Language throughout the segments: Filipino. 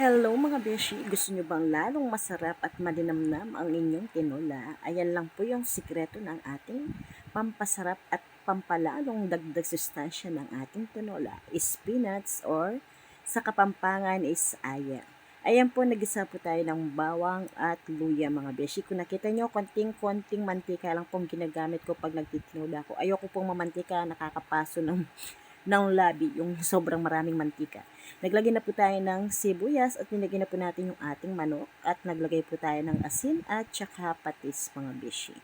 Hello mga beshi, gusto nyo bang lalong masarap at malinamnam ang inyong tinola? Ayan lang po yung sikreto ng ating pampasarap at pampalalong dagdag sustansya ng ating tinola. Is peanuts or sa kapampangan is aya. Ayan po, nagisa po tayo ng bawang at luya mga beshi. Kung nakita nyo, konting-konting mantika lang pong ginagamit ko pag nagtitinola ko. Ayoko pong mamantika, nakakapaso ng ng labi, yung sobrang maraming mantika. Naglagay na po tayo ng sibuyas at nilagay na po natin yung ating manok at naglagay po tayo ng asin at saka patis mga bishi.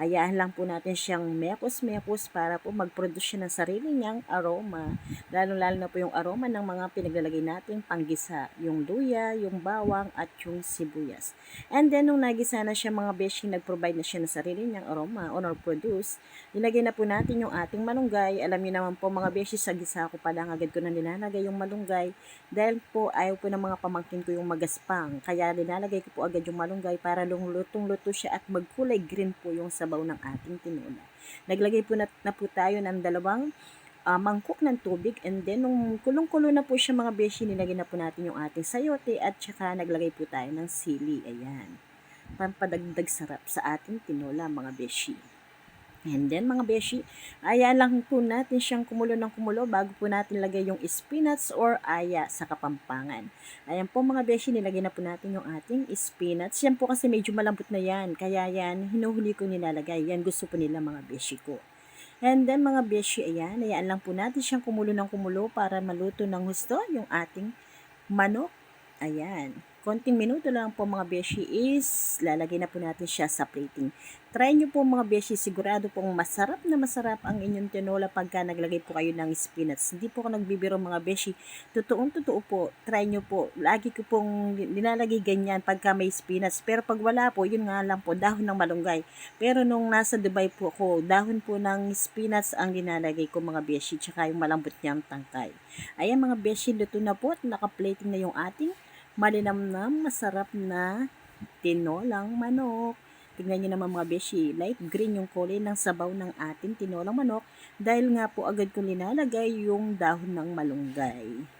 Ayahan lang po natin siyang mekos-mekos para po mag-produce siya ng sarili niyang aroma. Lalo-lalo na po yung aroma ng mga pinaglalagay nating panggisa. Yung luya, yung bawang at yung sibuyas. And then nung nagisa na siya mga beshi, nag-provide na siya ng sarili niyang aroma or produce. Nilagay na po natin yung ating malunggay. Alam niyo naman po mga beshi, sa gisa ko pa lang agad ko na nilalagay yung malunggay. Dahil po ayaw po ng mga pamangkin ko yung magaspang. Kaya nilalagay ko po agad yung malunggay para lutong-luto siya at magkulay green po yung sabaw ng ating tinola. Naglagay po na, na po tayo ng dalawang uh, mangkok ng tubig and then nung kulong-kulo na po siya mga beshi, nilagay na po natin yung ating sayote at saka naglagay po tayo ng sili. Ayan. Pampadagdag sarap sa ating tinola mga beshi. And then mga beshi, ayan lang po natin siyang kumulo ng kumulo bago po natin lagay yung spinach or aya sa kapampangan. Ayan po mga beshi, nilagay na po natin yung ating spinach. Yan po kasi medyo malambot na yan, kaya yan, hinuhuli ko nilalagay. Yan gusto po nila mga beshi ko. And then mga beshi, ayan, ayan lang po natin siyang kumulo ng kumulo para maluto ng husto yung ating manok. Ayan. Konting minuto lang po mga beshi is lalagay na po natin siya sa plating. Try nyo po mga beshi, sigurado pong masarap na masarap ang inyong tinola pagka naglagay po kayo ng spinach. Hindi po ako nagbibiro mga beshi. Totoong totoo po, try nyo po. Lagi ko pong nilalagay ganyan pagka may spinach. Pero pag wala po, yun nga lang po, dahon ng malunggay. Pero nung nasa Dubai po ako, dahon po ng spinach ang nilalagay ko mga beshi, tsaka yung malambot niyang tangkay. Ayan mga beshi, luto na po at naka-plating na yung ating malinamnam, masarap na tinolang manok. Tingnan nyo naman mga beshi, light green yung kulay ng sabaw ng ating tinolang manok dahil nga po agad ko linalagay yung dahon ng malunggay.